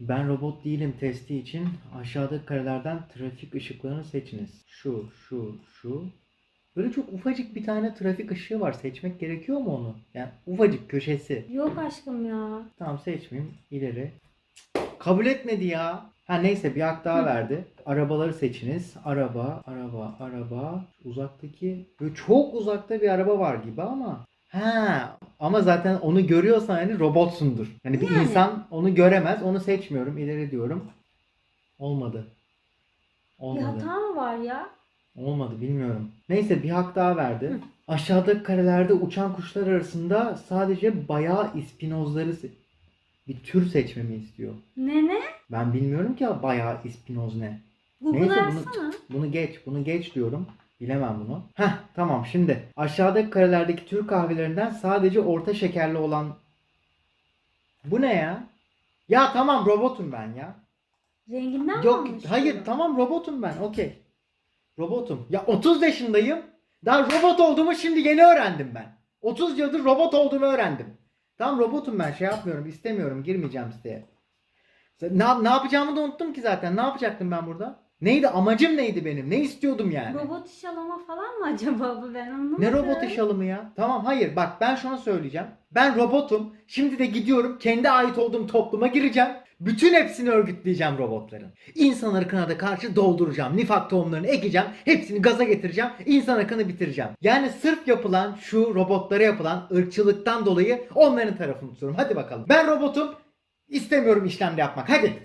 Ben robot değilim testi için aşağıdaki karelerden trafik ışıklarını seçiniz. Şu, şu, şu. Böyle çok ufacık bir tane trafik ışığı var. Seçmek gerekiyor mu onu? Yani ufacık köşesi. Yok aşkım ya. Tamam seçmeyeyim. İleri. Kabul etmedi ya. Ha neyse bir hak daha verdi. Arabaları seçiniz. Araba, araba, araba. Uzaktaki böyle çok uzakta bir araba var gibi ama. Ha ama zaten onu görüyorsan yani robotsundur. Yani bir Yani. insan onu göremez. Onu seçmiyorum. İleri diyorum. Olmadı. Bir Olmadı. hata mı var ya? Olmadı bilmiyorum. Neyse bir hak daha verdi. Aşağıdaki karelerde uçan kuşlar arasında sadece bayağı ispinozları se- bir tür seçmemi istiyor. Ne ne? Ben bilmiyorum ki bayağı ispinoz ne. Neyse, bunu- açsana. Bunu geç, bunu geç diyorum. Bilemem bunu. Heh tamam şimdi. Aşağıdaki karelerdeki Türk kahvelerinden sadece orta şekerli olan... Bu ne ya? Ya tamam robotum ben ya. Renginden mi Yok anlaşılıyor? hayır tamam robotum ben okey. Robotum. Ya 30 yaşındayım. Daha robot olduğumu şimdi yeni öğrendim ben. 30 yıldır robot olduğumu öğrendim. Tamam robotum ben şey yapmıyorum istemiyorum girmeyeceğim siteye. Ne, ne yapacağımı da unuttum ki zaten. Ne yapacaktım ben burada? Neydi amacım neydi benim? Ne istiyordum yani? Robot iş alama falan mı acaba bu ben anlamadım. Ne robot iş alımı ya? Tamam hayır bak ben şunu söyleyeceğim. Ben robotum. Şimdi de gidiyorum kendi ait olduğum topluma gireceğim. Bütün hepsini örgütleyeceğim robotların. İnsan ırkına da karşı dolduracağım. Nifak tohumlarını ekeceğim. Hepsini gaza getireceğim. İnsan ırkını bitireceğim. Yani sırf yapılan şu robotlara yapılan ırkçılıktan dolayı onların tarafını tutuyorum. Hadi bakalım. Ben robotum. İstemiyorum işlemde yapmak. Hadi.